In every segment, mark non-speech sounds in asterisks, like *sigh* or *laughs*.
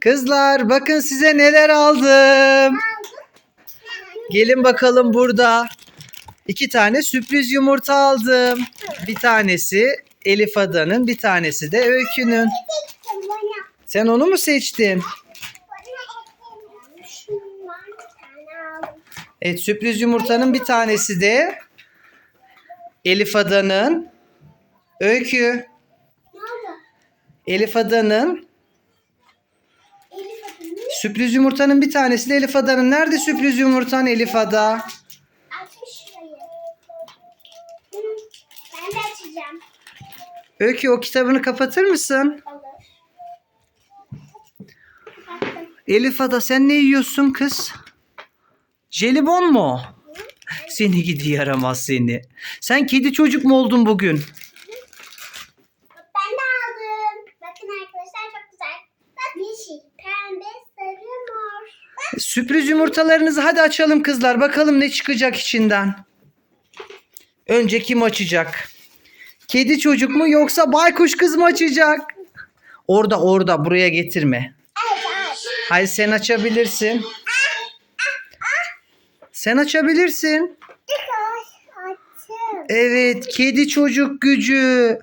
Kızlar bakın size neler aldım. Gelin bakalım burada. İki tane sürpriz yumurta aldım. Bir tanesi Elif Ada'nın, bir tanesi de Öykü'nün. Sen onu mu seçtin? Evet sürpriz yumurtanın bir tanesi de Elif Ada'nın. Öykü. Elif Ada'nın. Sürpriz yumurtanın bir tanesi de Elif Ada'nın. Nerede sürpriz yumurtan Elif Ada? Ben de açacağım. Öykü o kitabını kapatır mısın? Elif Ada sen ne yiyorsun kız? Jelibon mu? Seni gidi yaramaz seni. Sen kedi çocuk mu oldun bugün? Ben de aldım. Bakın arkadaşlar çok güzel. Bak yeşil, pembe, sarı, mor. Bak. Sürpriz yumurtalarınızı hadi açalım kızlar. Bakalım ne çıkacak içinden. Önce kim açacak? Kedi çocuk mu yoksa baykuş kız mı açacak? Orada orada buraya getirme. Hayır sen açabilirsin. Sen açabilirsin. Evet kedi çocuk gücü.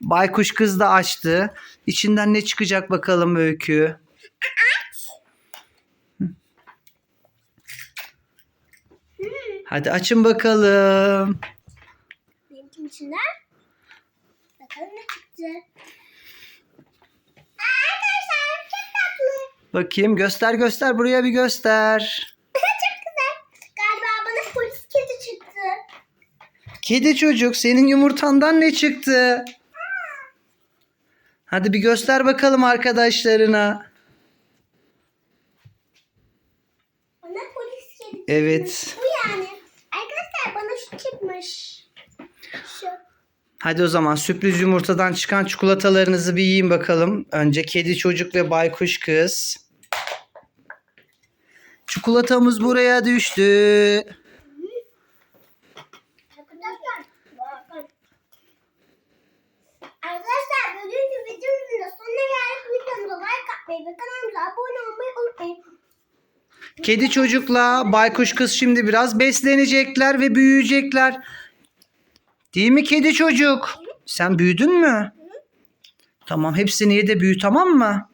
Baykuş kız da açtı. İçinden ne çıkacak bakalım öykü. Hadi açın bakalım. Benimkin içinden. Bakalım ne çıktı. Arkadaşlar çok tatlı. Bakayım göster göster buraya bir göster. *laughs* çok güzel. Galiba bana polis kedi çıktı. Kedi çocuk senin yumurtandan ne çıktı? Hadi bir göster bakalım arkadaşlarına. Bana polis kedi çıktı. Evet. Bu yani. Arkadaşlar bana şu çıkmış. Şu. Hadi o zaman sürpriz yumurtadan çıkan çikolatalarınızı bir yiyin bakalım. Önce kedi çocuk ve baykuş kız. Çikolatamız buraya düştü. Arkadaşlar bugünkü videomuzun sonuna geldik. Videomuza like atmayı ve kanalımıza abone olmayı. Kedi çocukla baykuş kız şimdi biraz beslenecekler ve büyüyecekler. Değil mi kedi çocuk? Sen büyüdün mü? Tamam hepsini ye de büyü tamam mı?